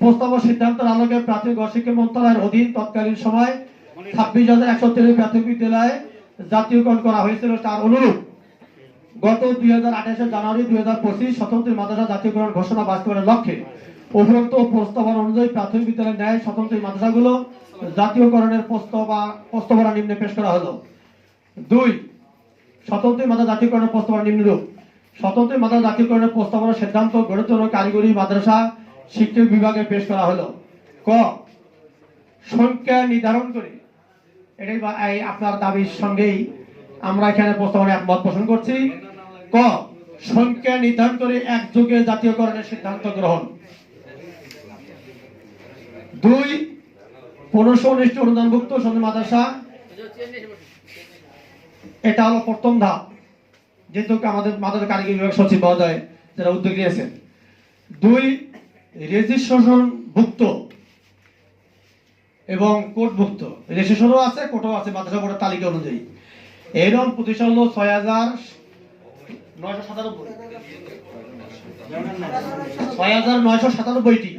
প্রস্তাব ও সিদ্ধান্তের আলোকে প্রাথমিক শিক্ষা মন্ত্রণালয়ের অধীন তৎকালীন সময় ছাব্বিশ হাজার একশো তেরো প্রাথমিক বিদ্যালয়ে জাতীয়করণ করা হয়েছিল। তার অনুরূপ গত দুই হাজার আঠাশের জানুয়ারি দুই হাজার পঁচিশ স্বতন্ত্র মাদ্রাসা জাতীয়করণ ঘোষণা বাস্তবায়নের লক্ষ্যে উপরোক্ত প্রস্তাবনা অনুযায়ী প্রাথমিক বিদ্যালয়ের ন্যায় স্বতন্ত্র মাদ্রাসাগুলো জাতীয়করণের প্রস্তাবা প্রস্তাবনা নিম্নে পেশ করা হলো। দুই, স্বতন্ত্র মাদ্রাসা জাতীয়করণের প্রস্তাবনা নিম্নরূপ। স্বতন্ত্র মাদ্রাসা জাতীয়করণের প্রস্তাবনার সিদ্ধান্ত গড়ে তোলা কারিগরি মাদ্রাসা শিক্ষা বিভাগে পেশ করা হলো। ক, সংখ্যা নির্ধারণ করে। এটাই আপনার দাবির সঙ্গেই আমরা এখানে প্রস্তাবনা একমত পোষণ করছি। ক, সংখ্যা নির্ধারণ করে একযোগে জাতীয়করণের সিদ্ধান্ত গ্রহণ। দুই, পনেরোশো উনিশটি অনুদানভুক্ত সন্ধ্যা মাদ্রাসা। এটা হলো প্রথম ধাপ, যেহেতু আমাদের মাদ্রাসা কারিগরি বিভাগ সচিব মহোদয় যারা উদ্যোগ নিয়েছেন। দুই রেজিস্ট্রেশন ভুক্ত এবং কোর্টভুক্ত রেজিস্ট্রেশনও আছে কোর্টও আছে মাদ্রাসা বোর্ডের তালিকা অনুযায়ী। এরকম প্রতিষ্ঠান হলো ছয় হাজার নয়শো সাতানব্বই। ছয় হাজার নয়শো সাতানব্বইটি।